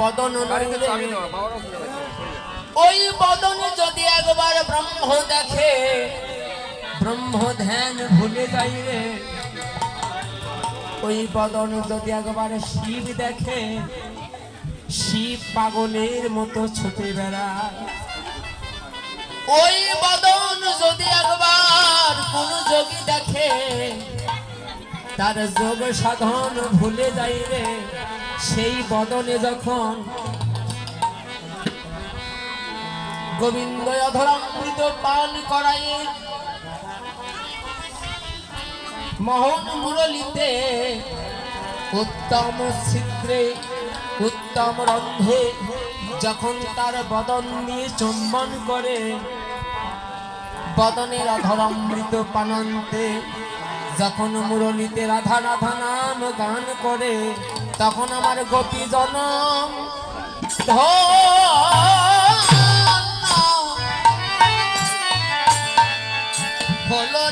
বদন ওই বদনে যদি একবার ব্রহ্ম দেখে ব্রহ্ম ধ্যান ভুলে যাই রে। ওই বদন যদি একবার শিব দেখে শিব পাগলের মতো ছুটে বেড়ায়। ওই বদন যদি একবার কোন যোগী দেখে তার যোগ সাধন ভুলে যাই রে, সেই বদনে যখন গোবিন্দ অধরামৃত পান করাই, মোহন মুরলিতে উত্তম ছিদ্রে, উত্তম রন্ধে যখন তার বদন নিয়ে চুম্বন করে, বদনের অধরামৃত পানন্তে যখন মুরলিতে রাধা রাধা নাম গান করে তখন আমার গোপী জনম হলো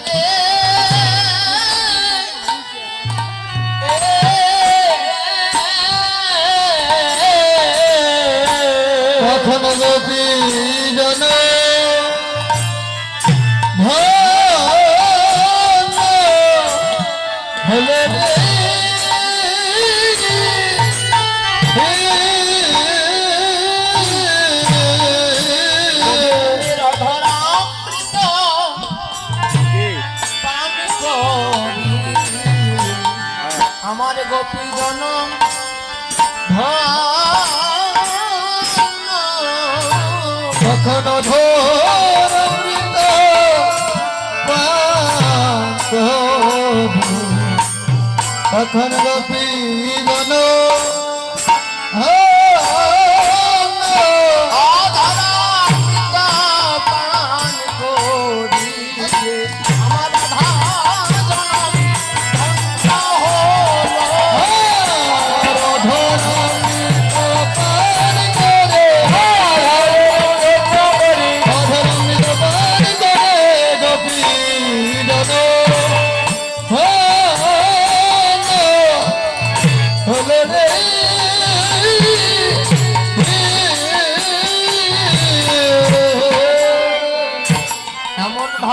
জনম কখন ধোর অমৃত কখন গোপী জন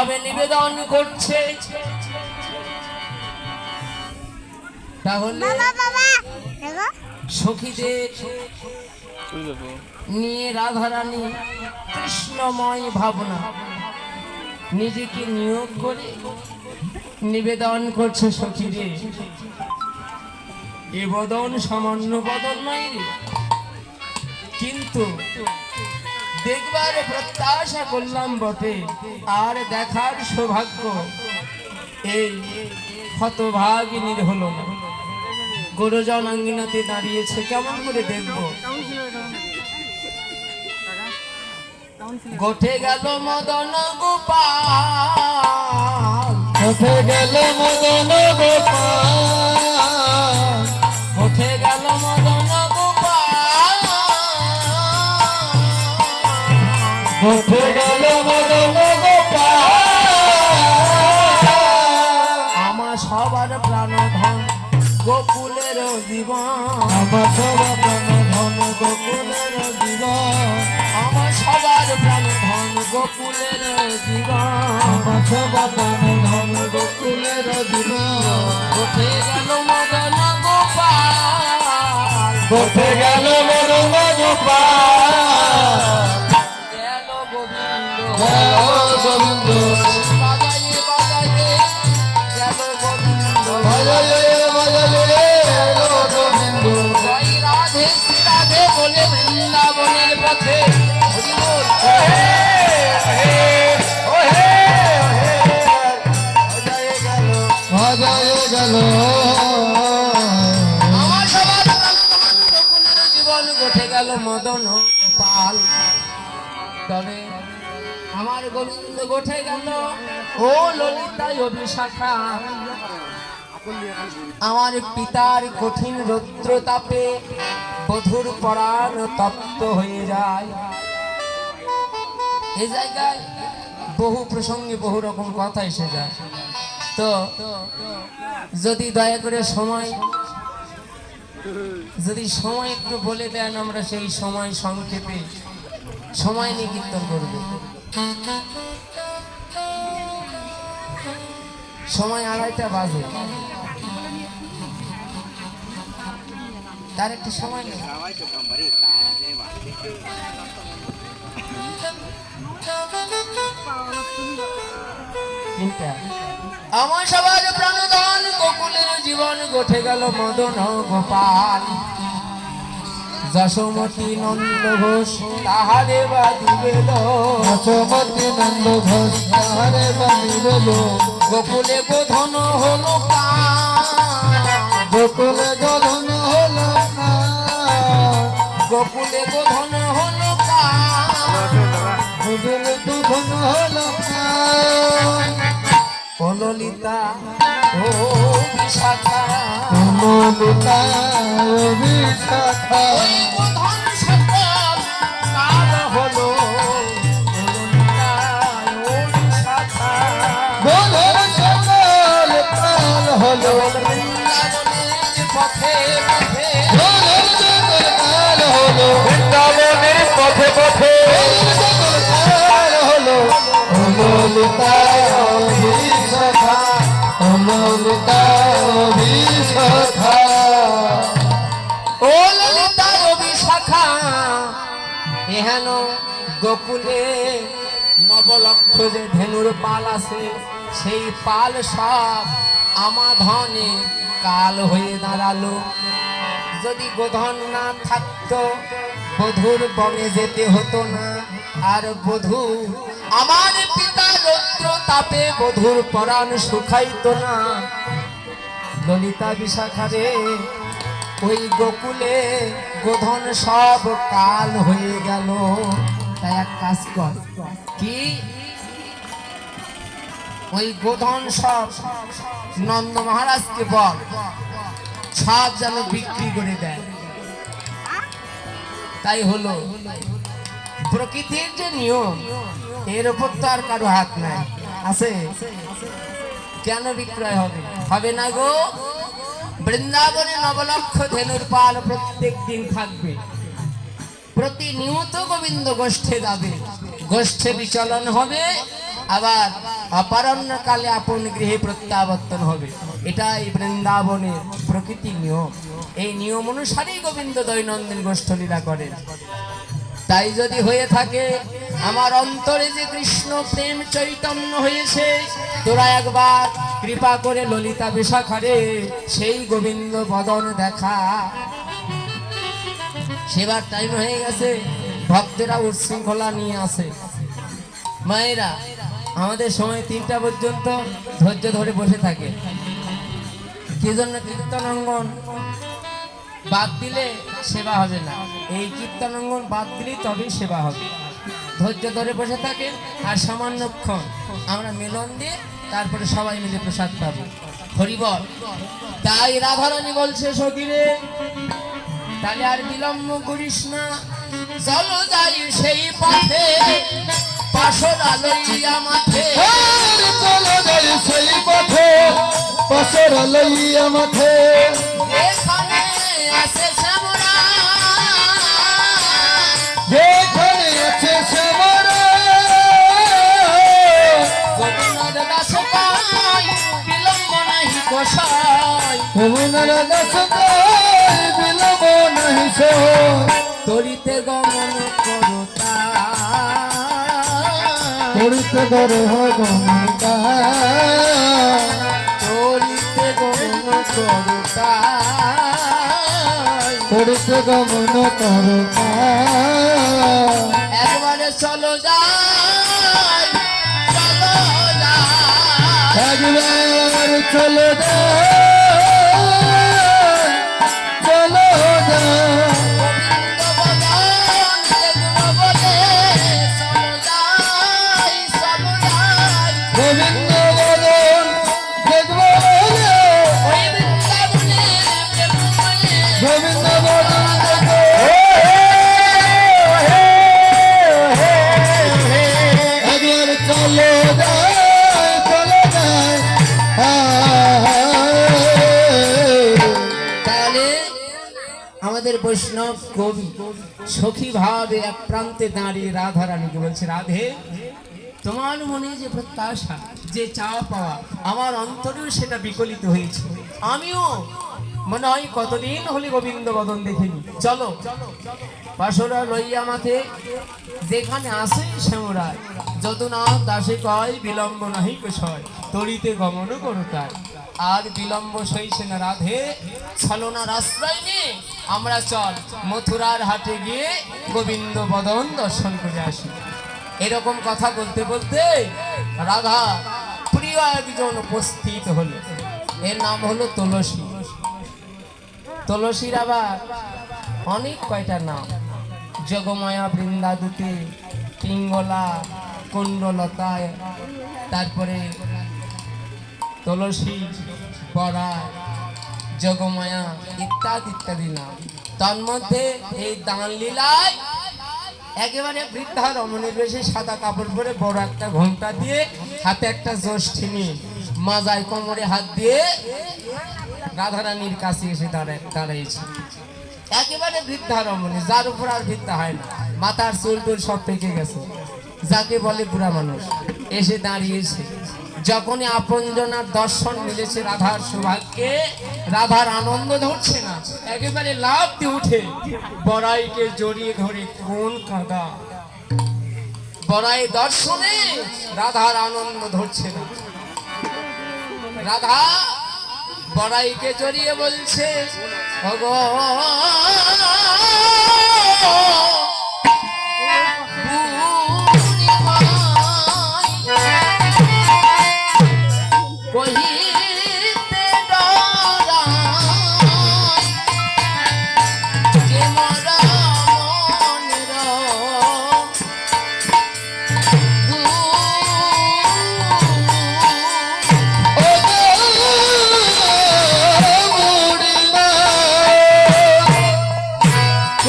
ভাবে নিবেদন করছে। তাহলে সখীদের নিয়ে রাধারানী কৃষ্ণময় ভাবনা নিজেকে নিয়োগ করে নিবেদন করছে সখীরে এ বদন সামান্য বদন নয় কিন্তু দেখবার প্রত্যাশা করলাম বটে, আর দেখার সৌভাগ্য এই হতভাগিনীর হলো না। গুরুজন আঙ্গিনাতে দাঁড়িয়েছে, কেমন করে দেখব? গোঠে গেল মদন গোপাল। উঠে গেল মদন গোপাল। আমার সবার প্রাণ ধন গোকুলের জীবন। আমার সবার প্রাণ ধন গোকুলের জীবন। আমার সবার প্রাণ ধন গোকুলের জীবন। আমার সবার প্রাণ গোকুলের জীবন। গেল মদন গোপাল। উঠে গেল মদন গোপাল। গেল গোবিন্দ গঠে গেল। ও ললিতায় অভিশাখা, আমার পিতার কঠিন রৌদ্র তাপে বধুর পরাণ তপ্ত হয়ে যায়। এই জায়গায় বহু প্রসঙ্গে বহু রকম কথা এসে যায়। তো যদি দয়া করে সময়, যদি সময় একটু বলে দেন আমরা সেই সময় সংক্ষেপে সময় নিয়ে কীর্তন করব। সময় আড়াইটা বাজে। তার একটু সময় নেই। আমার সবার প্রাণদান গোকুলের জীবন গঠে গেল মদন গোপাল। যশোমতী নন্দ ঘোষ, তাহারে বা দিবেল। যশোমতী নন্দ ঘোষ, তাহারে বাণী বেল গোকুলে বোধন হলো কাল। গোকুলে গলন হল গোকুলে বোধন হলো কাল। গোকুলে দুধন হল না ও ললিতা ও বিশাখা ও ললিতা রবি শাখা, এহেন গোকুলে নবলক্ষ যে ধেনুর পাল আছে, সেই পাল সব আমাধনে কাল হয়ে দাঁড়াল। যদি গোধন না থাকতো, বধুর বনে যেতে হতো না, আর বধূ আমার পিতা রৌদ্র তাপে বধুর পরাণ শুকাইতো না। ললিতা বিশাখারে, ওই গোকুলে গোধন সব কাল হয়ে গেল। তাই এক কাজ কর, কি? ওই গোধন সব নন্দ মহারাজকে বল, সব যেন বিক্রি করে দেয়। তাই হলো। প্রকৃতির যে নিয়ম এর উপর তো আর কারও হাত নাই। আছে? কেন বিক্রয় হবে? হবে না গো। বৃন্দাবনে নবলক্ষ ধেনুর পাল প্রত্যেক দিন থাকবে। প্রতিনিয়ত গোবিন্দ গোষ্ঠে যাবে। গোষ্ঠে বিচলন হবে। আবার অপারণ্য কালে আপন গৃহে প্রত্যাবর্তন হবে। এটাই বৃন্দাবনের প্রকৃতি নিয়ম। এই নিয়ম অনুসারেই গোবিন্দ দৈনন্দিন গোষ্ঠ লীলা করেন। তাই যদি হয়ে থাকে, আমার অন্তরে যে কৃষ্ণ প্রেম চৈতন্য হয়েছে, তোরা একবার কৃপা করে ললিতা বিশাখারে সেই গোবিন্দ বদন দেখা। সেবার টাইম হয়ে গেছে, ভক্তেরা উচ্ছৃঙ্খলা নিয়ে আসে। মায়েরা, আমাদের সময় তিনটা পর্যন্ত ধৈর্য ধরে বসে থাকে। কি জন্য কীর্তনাঙ্গন? বাদ দিলে সেবা হবে না। এই কীর্তনাঙ্গন বাদ দিলেই তবেই সেবা হবে। ধৈর্য ধরে বসে থাকেন আর সামান্যক্ষণ আমরা মিলন দিয়ে তারপরে সবাই মিলে প্রসাদ পাবো। হরিবল তাই রাধারানী বলছে সকিরে তাহলে আর বিলম্ব করিস না। চলো যাই সেই পথে পাশরা লইয়া মাঠে চলো যাই সেই পথে পাশের লইয়া মাঠে তরিতে গমন করো করিতে গরে হগমতা তরিতে গমন করিতে গমন কর একবারে চলো যাই যাই। একবার চলো যা বৈষ্ণব কবি সখী ভাবে এক প্রান্তে দাঁড়িয়ে রাধা রানীকে বলছে, রাধে, তোমার মনে যে প্রত্যাশা, যে চাওয়া পাওয়া, আমার অন্তরেও সেটা বিকলিত হয়েছে। আমিও মনে হয় কতদিন হলে গোবিন্দ বদন দেখিনি। চলো পাশরা লইয়া মাথে যেখানে আসে শ্যামরায়। যদুনাথ দাসে কয়, বিলম্ব নাহি বিষয় তরিতে গমন করো তাই। আর বিলম্ব সইছে না রাধে। ছলনার আশ্রয় নিয়ে আমরা চল মথুরার হাটে গিয়ে গোবিন্দ বদন দর্শন করে আসি। এরকম কথা বলতে বলতে রাধা প্রিয় একজন উপস্থিত হলো। এর নাম হলো তুলসী। তুলসীর আবার অনেক কয়টা নাম। জগময়া বৃন্দাদুতে, পিঙ্গলা কুণ্ডলতা তারপরে তুলসী, বড়া, জগময়া ইত্যাদি ইত্যাদি নাম। তন্মধ্যে এই দান লীলায় একেবারে বৃদ্ধা রমণীর বেশি সাদা কাপড় পরে বড় একটা ঘোমটা দিয়ে হাতে একটা জ্যোষ্ঠী নিয়ে মাজায় কোমরে হাত দিয়ে রাধারানীর কাছে এসে দাঁড়ায় দাঁড়িয়েছে একেবারে বৃদ্ধা রমণী, যার উপর আর বৃদ্ধা হয় না। মাথার চুল টুল সব পেকে গেছে। যাকে বলে বুড়া মানুষ, এসে দাঁড়িয়েছে। যখনই আপনজনার দর্শন মিলেছে রাধার সৌভাগ্যে, রাধার আনন্দ ধরছে না, একেবারে লাভ দিয়ে উঠে, বড়াইকে জড়িয়ে ধরে কোন কাঁদা? বড়াই দর্শনে রাধার আনন্দ ধরছে না। রাধা বড়াইকে জড়িয়ে বলছে ভগো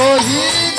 শহীদ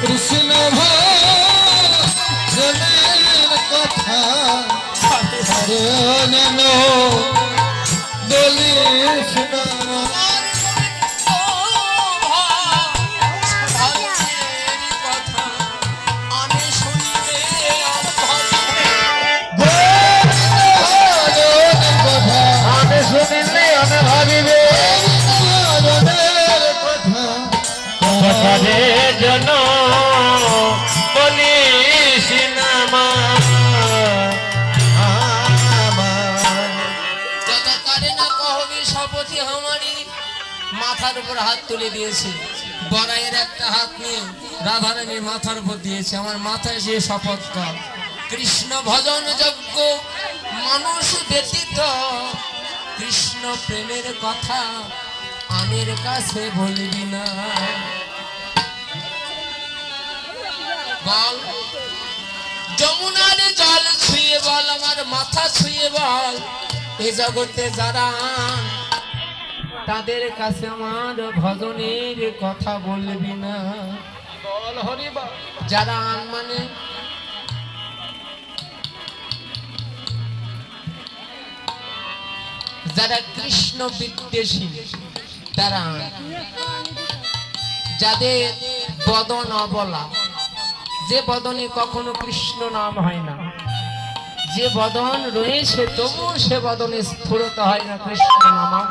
কৃষ্ণ ভজনের কথা। হরে যেন বলিস মাথার উপর হাত তুলে দিয়েছে। বড়াইয়ের একটা হাত নিয়ে রাধারানীর মাথার উপর দিয়েছে। আমার মাথায় সে শপথ কর কৃষ্ণ ভজন যজ্ঞ মানুষ ব্যতীত, কৃষ্ণ প্রেমের কথা আমের কাছে বলবি না। বল, যমুনার জল ছুঁয়ে বল, আমার মাথা ছুঁয়ে বল, এ জগতে যারা তাদের কাছে আমার ভজনের কথা বলবি না। যারা আন মানে যারা কৃষ্ণ বিদ্বেষী তারা যাদের বদন অবলা যে বদনে কখনো কৃষ্ণ নাম হয় না। যে বদন রয়েছে তবুও সে বদনে স্ফুরত হয় না কৃষ্ণ নাম